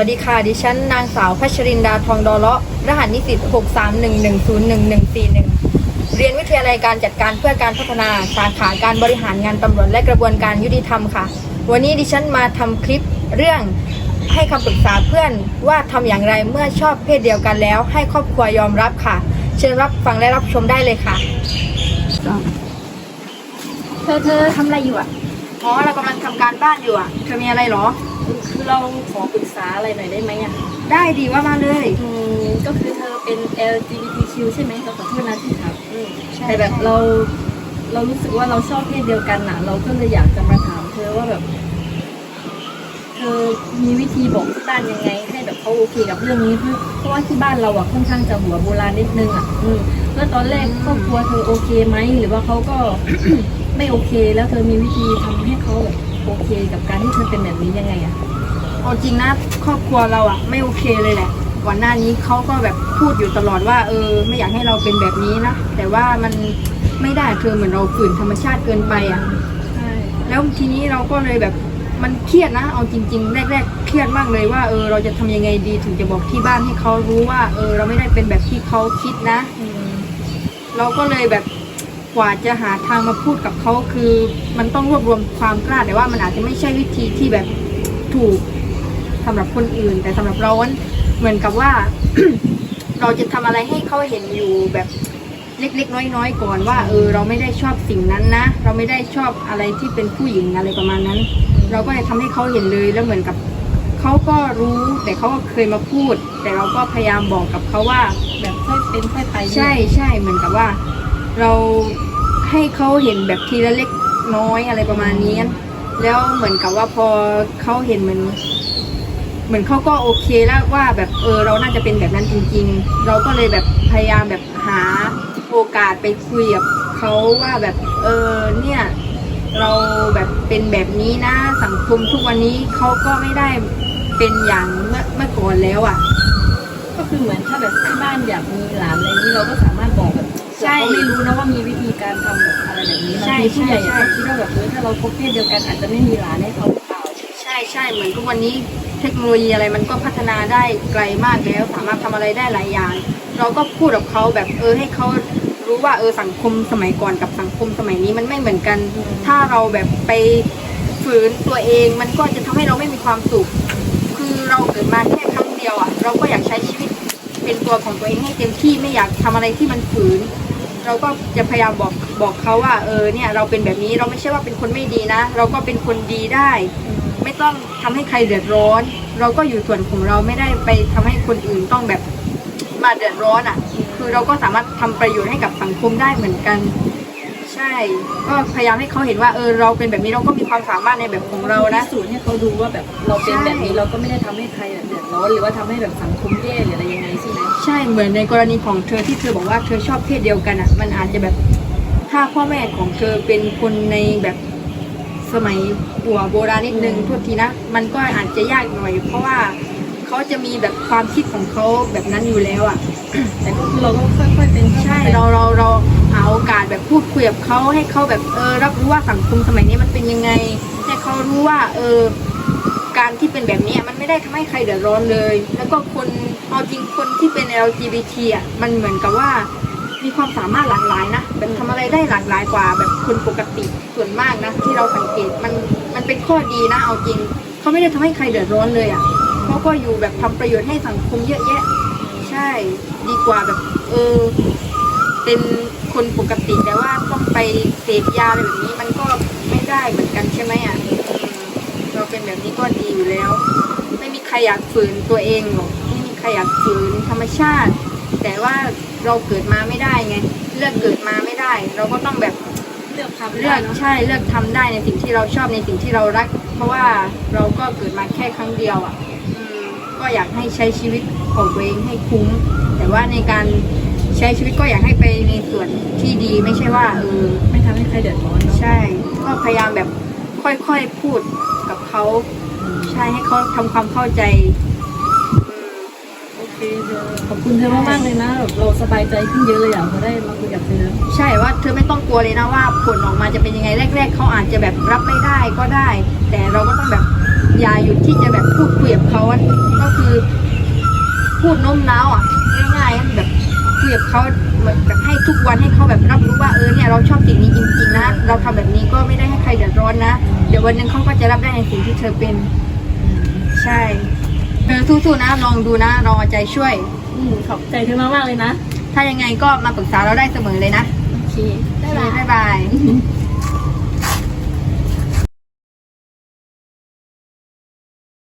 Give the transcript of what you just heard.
วัสดีค่ะ ดิฉันนางสาวพัชรินดาทองดอเลาะรหัสนิสิต631101141 เรียนวิทยาลัยการจัดการเพื่อการพัฒนาสาขาการบริหารงานตำรวจและกระบวนการยุติธรรมค่ะ วันนี้ดิฉันมาทำคลิปเรื่องให้คำปรึกษาเพื่อนว่าทำอย่างไรเมื่อชอบเพศเดียวกันแล้ว ให้ครอบครัวยอมรับค่ะ เชิญรับฟังและรับชมได้เลยค่ะ เธอเธอทำอะไรอยู่อะ อ๋อเรากำลังทำการบ้านอยู่อะ เธอมีอะไรเหรอ คือเราขอปรึกษาอะไรหน่อยได้ไหมอะได้ดีว่ามาเลย อืมก็คือเธอเป็น LGBTQ ใช่ไหมเราขอโทษนะที่ถามอืมใช่แต่แบบเราเรารู้สึกว่าเราชอบเพศเดียวกันน่ะ เราก็เลยอยากจะมาถามเธอว่าแบบ เธอมีวิธีบอกที่บ้านยังไง ให้แบบเขาโอเคกับเรื่องนี้เพราะเพราะว่าที่บ้านเราอะค่อนข้างจะหัวโบราณนิดนึงอะอืมแล้วตอนแรกครอบครัวเธอโอเคไหมหรือว่าเขาก็ ไม่โอเค แล้วเธอมีวิธีทำให้เขาแบบ โอเคกับการที่เธอเป็นแบบนี้ยังไงอะเอาจริงนะครอบครัวเราอะไม่โอเคเลยแหละก่อนหน้านี้เขาก็แบบพูดอยู่ตลอดว่าเออไม่อยากให้เราเป็นแบบนี้นะแต่ว่ามันไม่ได้เธอเหมือนเราฝืนธรรมชาติเกินไปอะใช่แล้วทีนี้เราก็เลยแบบมันเครียดนะ เอาจริง ๆ แรก ๆ เครียดมากเลยว่าเออเราจะทำยังไงดีถึงจะบอกที่บ้านให้เขารู้ว่า เออเราไม่ได้เป็นแบบที่เขาคิดนะอืมเราก็เลยแบบ กว่าจะหาทางมาพูดกับเขาคือมันต้องรวบรวมความกล้าแต่ว่ามันอาจจะไม่ใช่วิธีที่แบบถูกสำหรับคนอื่น แต่สำหรับเราเหมือนกับว่า เราจะทำอะไรให้เขาเห็นอยู่แบบเล็ก ๆ น้อยๆก่อนว่าเออเราไม่ได้ชอบสิ่งนั้นนะ เราไม่ได้ชอบอะไรที่เป็นผู้หญิงอะไรประมาณนั้น เราก็เลยทำให้เขาเห็นเลยแล้วเหมือนกับเขาก็รู้แต่เขาก็เคยมาพูด แต่เราก็พยายามบอกกับเขาว่า แบบค่อยเป็นค่อยไปใช่ใช่เหมือนกับว่า เราให้เขาเห็นแบบทีละเล็กน้อยอะไรประมาณนี้ แล้วเหมือนกับว่าพอเขาเห็นเหมือนเหมือนเขาก็โอเคแล้วว่าแบบเออเราน่าจะเป็นแบบนั้นจริง ๆ เราก็เลยแบบพยายามแบบหาโอกาสไปคุยกับเขาว่าแบบเออเนี่ยเราแบบเป็นแบบนี้นะสังคมทุกวันนี้เขาก็ไม่ได้เป็นอย่างเมื่อเมื่อก่อนแล้วอะ ก็คือเหมือนถ้าแบบที่บ้านอยากมีหลานอะไรนี้เราก็สาม ใช่เขาไม่รู้นะว่ามีวิธีการทำแบบอะไรแบบนี้บางใช่ทีผู้ใหญ่ใช่ก็คิดว่าแบบเออถ้าเราคบเพศเดียวกันอาจจะไม่มีหลานให้เขาหรือเปล่าใช่ใช่เหมือนทุกวันนี้เทคโนโลยีอะไรมันก็พัฒนาได้ไกลมากแล้ว สามารถทำอะไรได้หลายอย่าง เราก็พูดกับเขาแบบเออให้เขารู้ว่าเออสังคมสมัยก่อนกับสังคมสมัยนี้มันไม่เหมือนกัน ถ้าเราแบบไปฝืนตัวเอง มันก็จะทำให้เราไม่มีความสุข คือเราเกิดมาแค่ครั้งเดียวอะเราก็อยากใช้ชีวิตเป็นตัวของตัวเองให้เต็มที่ไม่อยากทำอะไรที่มันฝืน เราก็จะพยายามบอกบอกเขาว่าเออเนี่ยเราเป็นแบบนี้เราไม่ใช่ว่าเป็นคนไม่ดีนะ เราก็เป็นคนดีได้ ไม่ต้องทำให้ใครเดือดร้อน เราก็อยู่ส่วนของเราไม่ได้ไปทำให้คนอื่นต้องแบบมาเดือดร้อนอะ คือเราก็สามารถทำประโยชน์ให้กับสังคมได้เหมือนกัน ใช่ ก็พยายามให้เขาเห็นว่าเออเราเป็นแบบนี้เราก็มีความสามารถในแบบของเรานะสูจน์ให้เขาดูว่าแบบเราเป็นแบบนี้เราก็ไม่ได้ทำให้ใครเดือดร้อนหรือว่าทำให้แบบสังคมแย่หรืออะไรยังไงใช่ไหม ใช่เหมือนในกรณีของเธอที่เธอบอกว่าเธอชอบเพศเดียวกันอะ มันอาจจะแบบถ้าพ่อแม่ของเธอเป็นคนในแบบสมัยหัวโบราณนิดนึงโทษทีนะ มันก็อาจจะยากหน่อย เพราะว่าเขาจะมีแบบความคิดของเขาแบบนั้นอยู่แล้วอะ แต่ก็คือเราก็ค่อยๆเป็นค่อยๆใช่ไปเราเราเราหาโอกาสแบบพูดคุยกับเขาให้เขาแบบเออรับรู้ว่าสังคมสมัยนี้มันเป็นยังไงให้เขารู้ว่า เออ การที่เป็นแบบนี้มันไม่ได้ทำให้ใครเดือดร้อนเลย แล้วก็คนเอาจริงคนที่เป็น LGBT อะมันเหมือนกับว่ามีความสามารถหลากหลายนะแบบทำอะไรได้หลากหลายกว่าแบบคนปกติส่วนมากนะ ที่เราสังเกตมันมันเป็นข้อดีนะ เอาจริงเขาไม่ได้ทำให้ใครเดือดร้อนเลยอะเขาก็อยู่แบบทำประโยชน์ให้สังคมเยอะแยะ ใช่ดีกว่าแบบเออเป็นคนปกติแต่ว่าต้องไปเสพยาอะไรแบบนี้มันก็ไม่ได้เหมือนกันใช่ไหมอะ เราเป็นแบบนี้ก็ดีอยู่แล้ว ไม่มีใครอยากฝืนตัวเองหรอกไม่มีใครอยากฝืนธรรมชาติ แต่ว่าเราเกิดมาไม่ได้ไง เลือกเกิดมาไม่ได้ เราก็ต้องแบบเลือกทำเลือกใช่เลือกทำได้ในสิ่งที่เราชอบในสิ่งที่เรารัก เพราะว่าเราก็เกิดมาแค่ครั้งเดียวอะอืมก็อยากให้ใช้ชีวิตของตัวเองให้คุ้ม แต่ว่าในการใช้ชีวิตก็อยากให้ไปในส่วนที่ดีไม่ใช่ว่าเออไม่ทำให้ใครเดือดร้อนเนาะใช่ ก็พยายามแบบค่อยๆพูดกับ เขาอืมใช่ให้เขาทำความเข้าใจอืมโอเคเธอขอบคุณเธอมากๆเลยนะแบบเราสบายใจขึ้นเยอะเลยอะพอได้มาคุยกับเธอใช่ว่าเธอไม่ต้องกลัวเลยนะว่าผลออกมาจะเป็นยังไงแรก ๆ เขาอาจจะแบบรับไม่ได้ก็ได้ แต่เราก็ต้องแบบอย่าหยุดที่จะแบบพูดคุยกับเขาอะก็คือ พูดโน้มน้าวอะง่ายๆแบบคุยกับเขาเหมือนแบบให้ทุกวันให้เขาแบบรับรู้ว่าเออเนี่ยเรา ววันหนึงเขาก็จะรับได้ในสิ่งที่เธอเป็น ใช่เธอสู้ๆนะลองดูนะเราเอาใจช่วย อืมขอบใจเธอมากๆเลยนะ ถ้ายังไงก็มาปรึกษาเราได้เสมอเลยนะ โอเค บ๊ายบาย